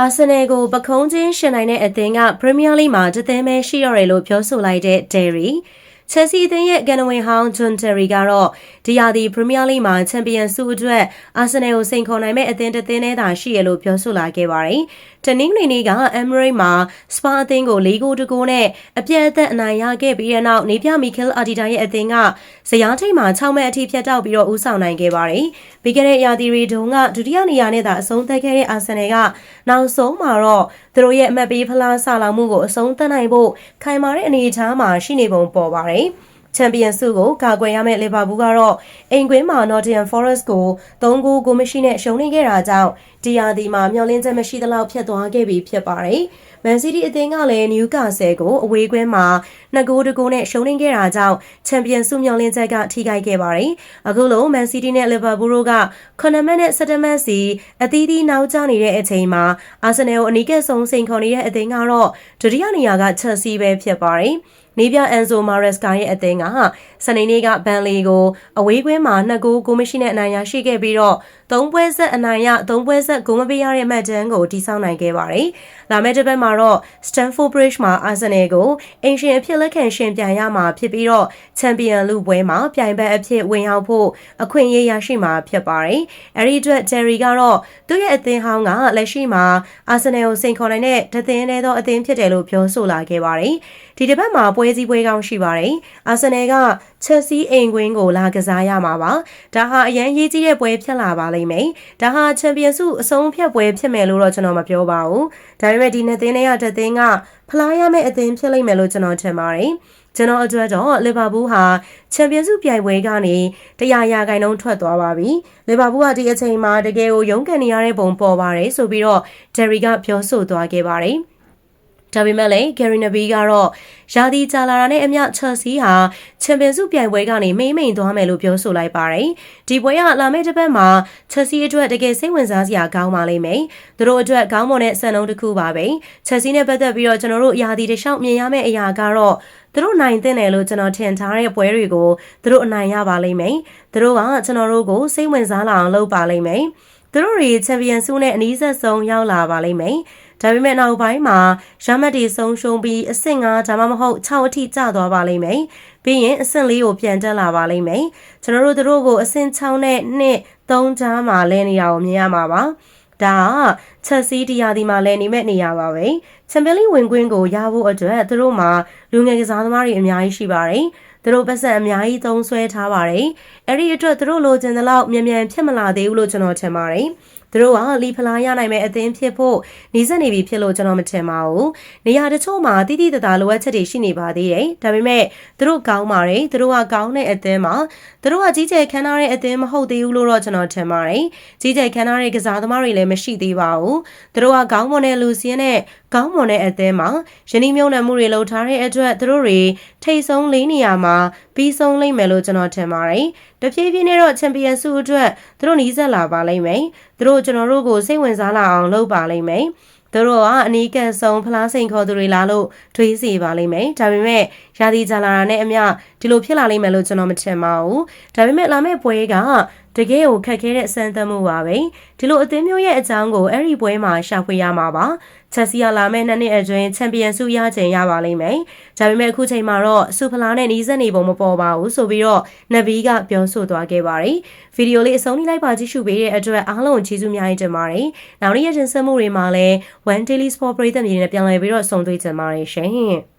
အာဆင်နယ်ကိုပခုံးချင်းရှင်နိုင်တဲ့အသင်းကပရီးမီးယားလိမှာတသိမ်းပဲရှိရတယ်လို့ပြောဆိုလိုက်တဲ့ဒယ်ရီ ချက်စီအသင်းရဲ့ကန်နဝင်ဟောင်းဂျွန်တယ်ရီကတော့ဒီယာဒီပရီးမီးယားလိမှာချန်ပီယံဆုအတွက်အာဆင်နယ်ကိုစိန်ခေါ်နိုင်မဲ့အသင်းတစ်သင်းနဲ့သာရှိရလို့ပြောဆိုလာခဲ့ပါတယ်။တနင်္ဂနွေနေ့ကအမ်မရိတ်မှာစပါအသင်းကို၄ဂိုးတကူနဲ့အပြတ်အသက်အနိုင်ရခဲ့ပြီးတဲ့နောက်နေပြမီကယ်အာဒီတာရဲ့အသင်းကဇယားထိတ်မှာ6မဲ့အထိဖြတ်တောက်ပြီးတော့ဦးဆောင်နိုင်ခဲ့ပါတယ်။ပြီးခဲ့တဲ့ရာသီရီတုန်းကဒုတိယနေရာနဲ့သာအဆုံးသက်ခဲ့တဲ့အာဆင်နယ်ကနောက်ဆုံးမှာတော့သူတို့ရဲ့အမှတ်ပေးဖလားဆာလောင်မှုကိုအဆုံးသတ်နိုင်ဖို့ခိုင်မာတဲ့အနေအထားမှာရှိနေပုံပေါ်ပါတယ်။ချန်ပီယံဆုကိုကာကွယ်ရမယ့်လီဗာပူးကတော့အိမ်ကွင်းမှာ Nottingham Forest ကို3ဂိုးကိုမရှိနဲ့ရှုံးနေခဲ့တာကြောင့်ဒီယာဒီမှာမျောလင်းချက်မရှိသလောက်ဖြစ်သွားခဲ့ပြီဖြစ်ပါတယ်။မန်စီးတီးအသင်းကလည်းနယူကာဆယ်ကိုအဝေးကွင်းမှာ2ဂိုးတဂိုးနဲ့ရှုံးနေခဲ့တာကြောင့်ချန်ပီယံဆုမျောလင်းချက်ကထိခိုက်ခဲ့ပါတယ်။အခုလိုမန်စီးတီးနဲ့လီဗာပူးတို့က9မှတ်နဲ့17မှတ်စီအသီးသီးနောက်ကျနေတဲ့အချိန်မှာအာဆင်နယ်ကိုအနီးကပ်ဆုံးစိန်ခေါ်နေတဲ့အသင်းကတော့ဒုတိယနေရာကချက်စီပဲဖြစ်ပါတယ်။ နေပြအန်ဆိုမာရက်စကာရဲ့အသင်းက စနေနေ့ကဘန်လီကိုအဝေးကွင်းမှာနှစ်ဂိုးကိုမရှိနဲ့အနိုင်ရရှိခဲ့ပြီးတော့သုံးပွဲဆက်အနိုင်ရသုံးပွဲဆက်ဂိုးမပေးရတဲ့မှတ်တမ်းကိုတိစောက်နိုင်ခဲ့ပါတယ်။လာမယ့်တစ်ပတ်မှာတော့ Stamford Bridge မှာ Arsenal ကိုအင်ရှင်အဖြစ်လက်ခံရှင်ပြိုင်ရမှာဖြစ်ပြီးတော့ချန်ပီယံလုပွဲမှာပြိုင်ဘက်အဖြစ်ဝင်ရောက်ဖို့အခွင့်အရေးရရှိမှာဖြစ်ပါတယ်။အဲဒီအတွက် Terry ကတော့သူ့ရဲ့အသင်းဟောင်းကလက်ရှိမှာ Arsenal ကိုစိန်ခေါ်နိုင်တဲ့တသင်းထဲသောအသင်းဖြစ်တယ်လို့ပြောဆိုလာခဲ့ပါတယ်။ဒီတစ်ပတ်မှာပွဲစည်းပွဲကောင်းရှိပါတယ်။အာဆင်နယ်က ချက်စီအိမ်ကွင်းကိုလာကစားရမှာပါ။ဒါဟာအရန်ရေးကြီးတဲ့ပွဲဖြစ်လာပါလိမ့်မယ်။ဒါဟာချန်ပီယံဆုအဆုံးဖြတ်ပွဲဖြစ်မယ်လို့တော့ကျွန်တော်မပြောပါဘူး။ဒါပေမဲ့ဒီနှစ်သင်းတွေကတစ်သင်းကဖလားရမယ့်အသင်းဖြစ်လိမ့်မယ်လို့ကျွန်တော်ထင်ပါတယ်။ကျွန်တော်အတွက်တော့လီဗာပူးဟာချန်ပီယံဆုပြိုင်ပွဲကနေတရားရာခိုင်နှုန်းထွက်သွားပါပြီ။လီဗာပူးကဒီအချိန်မှာတကယ်ကိုရုန်းကန်နေရတဲ့ပုံပေါ်ပါတယ်ဆိုပြီးတော့ဒယ်ရီကပြောဆိုသွားခဲ့ပါတယ်။ ဒါပေမဲ့လည်း Gary Neville ကတော့ရာသီကြာလာတာနဲ့အမျှ Chelsea ဟာချန်ပီယံဆုပြိုင်ပွဲကနေမိမ့်မိန်သွားမယ်လို့ပြောဆိုလိုက်ပါတယ်။ဒီပွဲကလာမယ့်တစ်ပတ်မှာ Chelsea အတွက်တကယ်စိတ်ဝင်စားစရာကောင်းပါလိမ့်မယ်။သူတို့အတွက်ကောင်းမွန်တဲ့စံနှုန်းတစ်ခုပါပဲ။ Chelsea နဲ့ပတ်သက်ပြီးတော့ကျွန်တော်တို့ရာသီတစ်လျှောက်မြင်ရမယ့်အရာကတော့သူတို့နိုင်တဲ့နယ်လို့ကျွန်တော်ထင်ထားတဲ့ပွဲတွေကိုသူတို့အနိုင်ရပါလိမ့်မယ်။သူတို့ကကျွန်တော်တို့ကိုစိတ်ဝင်စားလာအောင်လုပ်ပါလိမ့်မယ်။သူတို့တွေချန်ပီယံဆုနဲ့အနည်းဆက်ဆုံးရောက်လာပါလိမ့်မယ်။ ဒါပေမဲ့နောက်ပိုင်းမှာရမတ်တွေဆုံးရှုံးပြီးအဆင့်9ဒါမှမဟုတ်6အထိကျသွားပါလိမ့်မယ်။ပြီးရင်အဆင့်4ကိုပြန်တက်လာပါလိမ့်မယ်။ကျွန်တော်တို့တို့ကိုအဆင့်6နဲ့2 3ကြားမှာလဲနေတာကိုမြင်ရမှာပါ။ဒါကချက်စီးတရားဒီမှာလဲနေမဲ့နေရပါပဲ။ချန်ပီယံလိဝင်ခွင့်ကိုရဖို့အတွက်သူတို့မှာလူငယ်ကစားသမားတွေအများကြီးရှိပါတယ်။သူတို့ပတ်စံအများကြီးသုံးဆွဲထားပါတယ်။အဲ့ဒီအတွက်သူတို့လိုချင်တဲ့လောက်မြန်မြန်ဖြစ်မလာသေးဘူးလို့ကျွန်တော်ထင်ပါတယ်။ သူတို့ကလီဖလားရနိုင်မဲ့အသင်းဖြစ်ဖို့နေဆက်နေပြီဖြစ်လို့ကျွန်တော်မထင်ပါဘူးနေရာတချို့မှာတိတိတသားလိုအပ်ချက်တွေရှိနေပါသေးတယ်ဒါပေမဲ့သူတို့ကောင်းပါတယ်သူတို့ကကောင်းတဲ့အသင်းမှာသူတို့ကကြီးကျယ်ခမ်းနားတဲ့အသင်းမဟုတ်သေးဘူးလို့တော့ကျွန်တော်ထင်ပါတယ်ကြီးကျယ်ခမ်းနားတဲ့ကစားသမားတွေလည်းမရှိသေးပါဘူးသူတို့ကကောင်းမွန်တဲ့လူစီးနဲ့ကောင်းမွန်တဲ့အသင်းမှာယင်းမြုံနယ်မှုတွေလှုပ်ထားတဲ့အတွက်သူတို့တွေထိတ်ဆုံးလေးနေရာမှာပြီးဆုံးလိမ့်မယ်လို့ကျွန်တော်ထင်ပါတယ်။ တဖြည်းဖြည်းနဲ့တော့ချန်ပီယံဆုအတွက်သူတို့နီးစပ်လာပါလိမ့်မယ်။သူတို့ကျွန်တော်တို့ကိုစိတ်ဝင်စားလာအောင်လုပ်ပါလိမ့်မယ်။သူတို့ကအနီးကပ်ဆုံးဖလားစိန်ခေါ်သူတွေလာလို့တွေးစီပါလိမ့်မယ်။ဒါပေမဲ့ရာသီကြာလာတာနဲ့အမျှ ဒီလိုဖြစ်လာလိမ့်မယ်လို့ကျွန်တော်မထင်ပါဘူး။ဒါပေမဲ့လာမယ့်ပွဲကတကယ်ကိုခက်ခဲတဲ့စမ်းသပ်မှုပါပဲဒီလိုအသင်းမျိုးရဲ့အကြောင်းကိုအဲ့ဒီပွဲမှာရှာဖွေရမှာပါချက်စီယာလာမဲ့နှစ်နှစ်အတွင်းချန်ပီယံဆုရချိန်ရပါလိမ့်မယ်ဒါပေမဲ့အခုချိန်မှာတော့စူဖလာနဲ့နီးစပ်နေပုံမပေါ်ပါဘူးဆိုပြီးတော့နဗီကပြောဆိုသွားခဲ့ပါတယ်ဗီဒီယိုလေးအဆုံးထိလိုက်ပါကြည့်ရှုပေးတဲ့အတွက်အားလုံးကျေးဇူးများကြီးတင်ပါတယ်နောက်နေ့ရတင်ဆက်မှုတွေမှာလည်း One Daily Sport ပရိသတ်မြေနဲ့ပြန်လည်ပြီးတော့ဆုံတွေ့ကြပါရရှင်